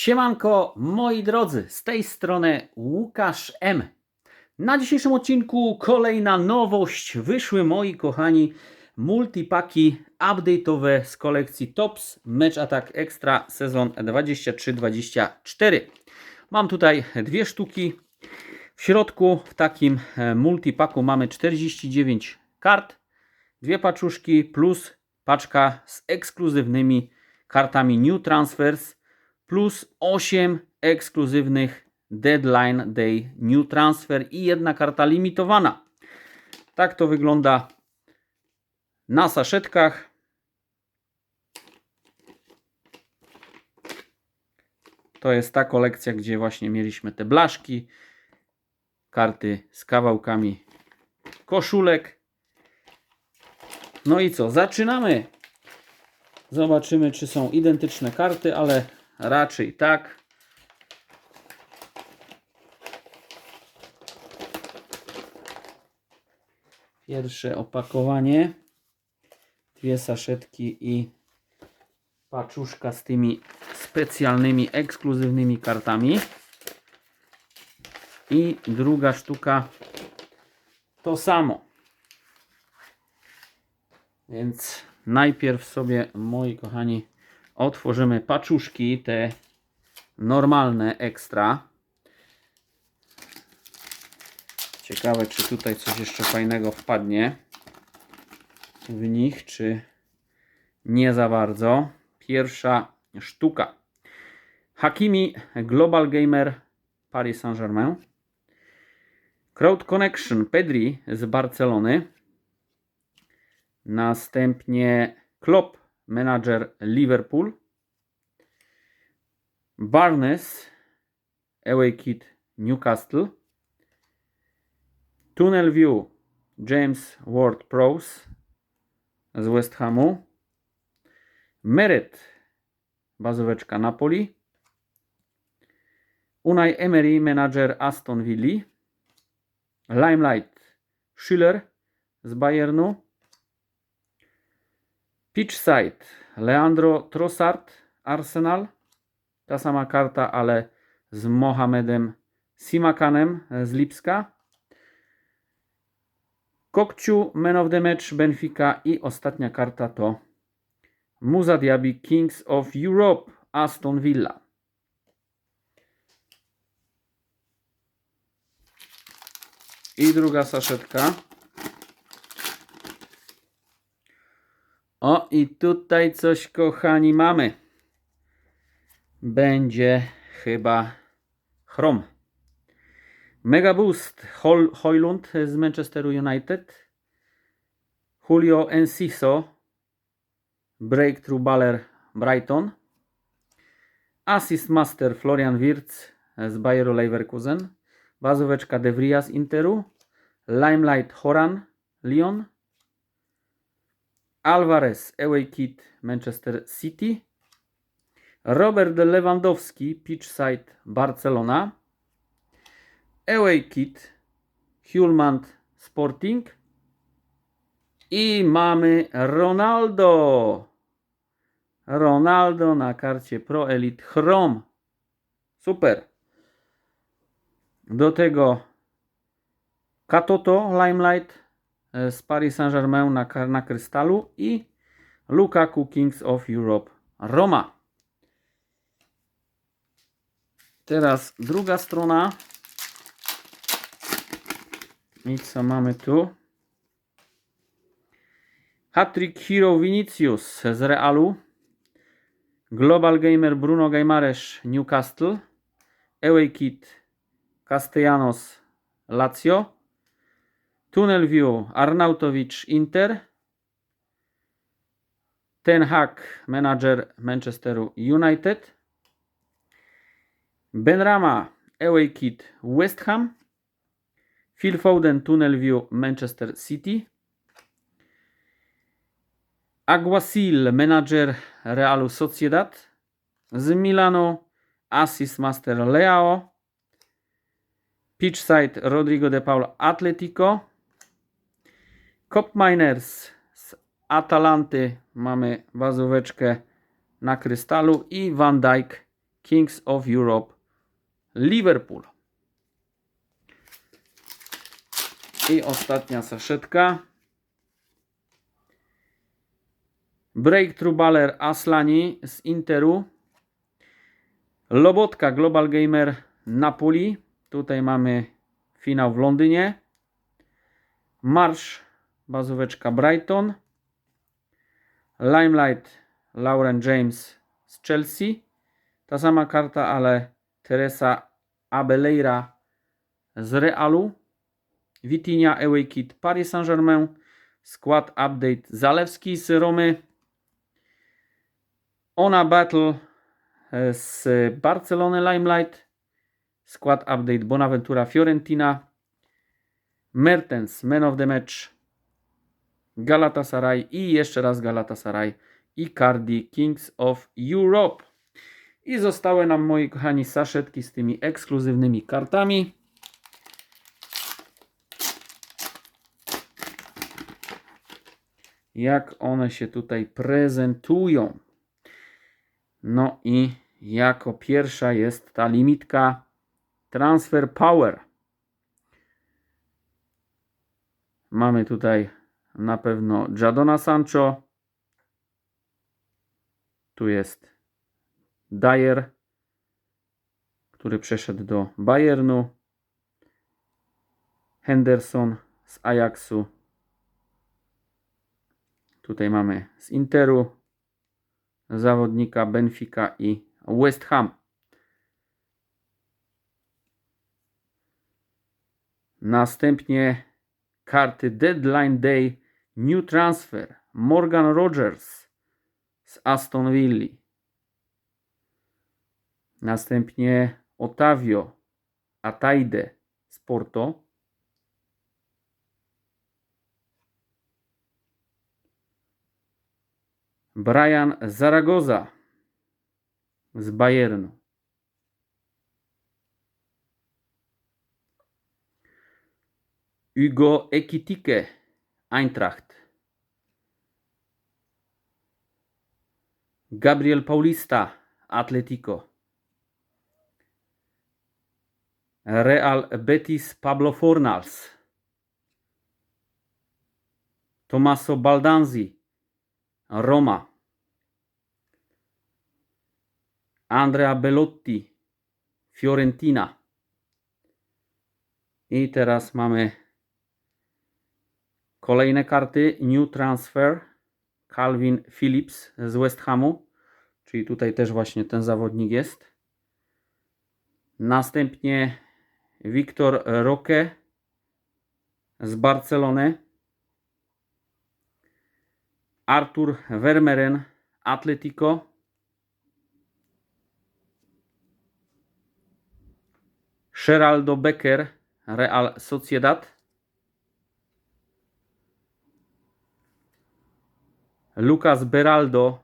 Siemanko, moi drodzy, z tej strony Łukasz M. Na dzisiejszym odcinku kolejna nowość. Wyszły moi kochani multipaki update'owe z kolekcji Tops Match Attack Extra sezon 23-24. Mam tutaj dwie sztuki. W środku w takim e, multipaku mamy 49 kart, dwie paczuszki plus paczka z ekskluzywnymi kartami New Transfers plus 8 ekskluzywnych Deadline Day New Transfer i jedna karta limitowana. Tak to wygląda na saszetkach. To jest ta kolekcja, gdzie właśnie mieliśmy te blaszki, karty z kawałkami koszulek. No i co? Zaczynamy. Zobaczymy, czy są identyczne karty, ale raczej tak. Pierwsze opakowanie. Dwie saszetki i paczuszka z tymi specjalnymi, ekskluzywnymi kartami. I druga sztuka to samo. Więc najpierw sobie, moi kochani, otworzymy paczuszki, te normalne, ekstra. Ciekawe, czy tutaj coś jeszcze fajnego wpadnie w nich, czy nie za bardzo. Pierwsza sztuka. Hakimi Global Gamer Paris Saint-Germain. Crowd Connection Pedri z Barcelony. Następnie Klopp Manager Liverpool. Barnes Away Kit Newcastle. Tunnel View James Ward Prowse z West Hamu. Meret bazóweczka Napoli. Unai Emery Manager Aston Villa. Limelight Schiller z Bayernu. Pitchside Leandro Trossard Arsenal. Ta sama karta, ale z Mohamedem Simakanem z Lipska. Kokciu Man of the Match Benfica i ostatnia karta to Muza Diaby Kings of Europe Aston Villa. I druga saszetka. O, i tutaj coś, kochani, mamy. Będzie chyba chrom. Mega Boost Hol Hoylund z Manchesteru United. Julio Enciso Breakthrough Baller Brighton. Assist Master Florian Wirtz z Bayeru Leverkusen. Bazóweczka De Vries z Interu. Limelight Horan Lyon. Alvarez Away Kit Manchester City. Robert Lewandowski Pitchside Barcelona. Away Kit Hulmand Sporting. I mamy Ronaldo. Ronaldo na karcie Pro Elite Chrome. Super. Do tego Katoto Limelight z Paris Saint-Germain na, na krystalu i Lukaku Kings of Europe Roma. Teraz druga strona. I co mamy tu? Hattrick Hero Vinicius z Realu. Global Gamer Bruno Gaimares Newcastle. Away Kit Castellanos Lazio. Tunnel View Arnautowicz Inter. Ten Hag Manager Manchesteru United. Benrama Away Kit West Ham. Phil Foden Tunnel View Manchester City. Aguasil Manager Realu Sociedad. Z Milano Assist Master Leao. Pitchside Rodrigo de Paul Atletico. Cop Miners z Atalanty mamy bazóweczkę na krystalu i Van Dijk Kings of Europe Liverpool. I ostatnia saszetka. Breakthrough Baller Aslani z Interu. Lobotka Global Gamer Napoli. Tutaj mamy finał w Londynie. Marsz bazóweczka Brighton. Limelight Lauren James z Chelsea. Ta sama karta, ale Teresa Abeleira z Realu. Vitinha Away Kit Paris Saint-Germain. Skład update Zalewski z Romy. Ona Battle e, z Barcelony Limelight. Skład update Bonaventura Fiorentina. Mertens Man of the Match. Galatasaray i jeszcze raz Galatasaray i Cardi Kings of Europe. I zostały nam, moi kochani, saszetki z tymi ekskluzywnymi kartami. Jak one się tutaj prezentują. No i jako pierwsza jest ta limitka Transfer Power. Mamy tutaj na pewno Jadona Sancho. Tu jest Dyer, który przeszedł do Bayernu. Henderson z Ajaxu. Tutaj mamy z Interu zawodnika Benfica i West Ham. Następnie karty Deadline Day New Transfer Morgan Rogers z Aston Villa. Następnie Otavio Ataide z Porto. Brian Zaragoza z Bayernu. Hugo Ekitike Eintracht. Gabriel Paulista Atletico. Real Betis Pablo Fornals. Tommaso Baldanzi Roma. Andrea Belotti Fiorentina. I teraz mamy kolejne karty. New Transfer Calvin Phillips z West Hamu. Czyli tutaj też właśnie ten zawodnik jest. Następnie Wiktor Roque z Barcelony. Artur Vermeeren Atletico. Geraldo Becker Real Sociedad. Lucas Beraldo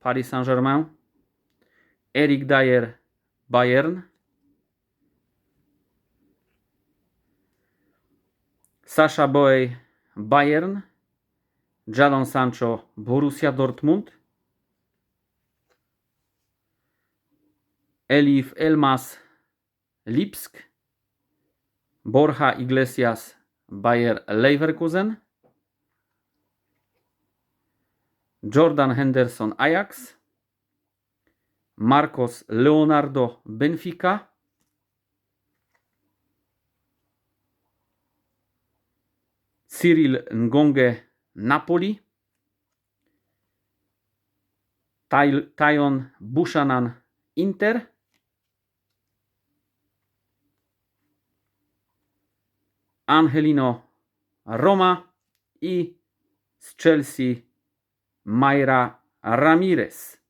Paris Saint-Germain. Eric Dyer Bayern. Sasha Boey Bayern. Jadon Sancho Borussia Dortmund. Elif Elmas Lipsk. Borja Iglesias Bayer Leverkusen. Jordan Henderson Ajax. Marcos Leonardo Benfica. Cyril Ngonge Napoli. Taj- Tajon Bushanan Inter. Angelino Roma i z Chelsea Mayra Ramirez.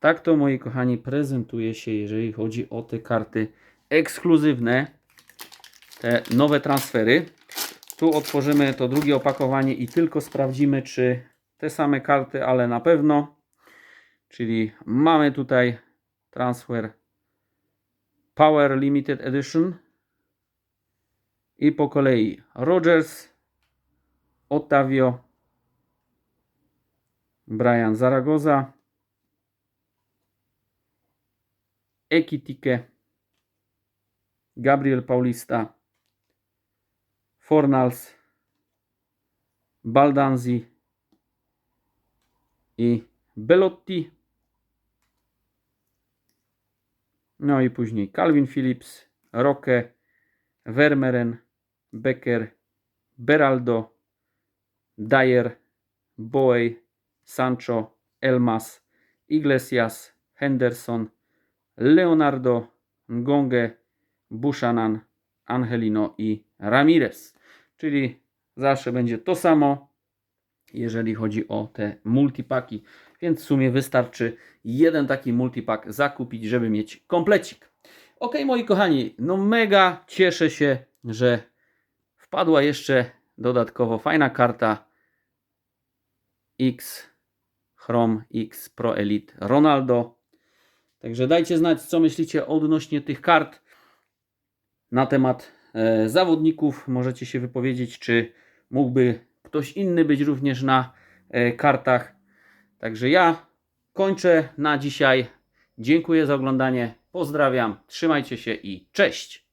Tak to, moi kochani, prezentuje się, jeżeli chodzi o te karty ekskluzywne, te nowe transfery. Tu otworzymy to drugie opakowanie i tylko sprawdzimy, czy te same karty, ale na pewno. Czyli mamy tutaj transfer Power Limited Edition i po kolei Rogers, Otavio, Brian Zaragoza, Ekitike, Gabriel Paulista, Fornals, Baldanzi i Belotti. No i później Calvin Phillips, Roque, Vermeeren, Becker, Beraldo, Dyer, Boey, Sancho, Elmas, Iglesias, Henderson, Leonardo, Ngonge, Bushanan, Angelino i Ramirez. Czyli zawsze będzie to samo, jeżeli chodzi o te multipaki. Więc w sumie wystarczy jeden taki multipak zakupić, żeby mieć komplecik. Ok, moi kochani, no mega cieszę się, że wpadła jeszcze dodatkowo fajna karta X Chrome X Pro Elite Ronaldo. Także dajcie znać, co myślicie odnośnie tych kart na temat e, zawodników. Możecie się wypowiedzieć, czy mógłby ktoś inny być również na e, kartach. Także ja kończę na dzisiaj. Dziękuję za oglądanie. Pozdrawiam, trzymajcie się i cześć.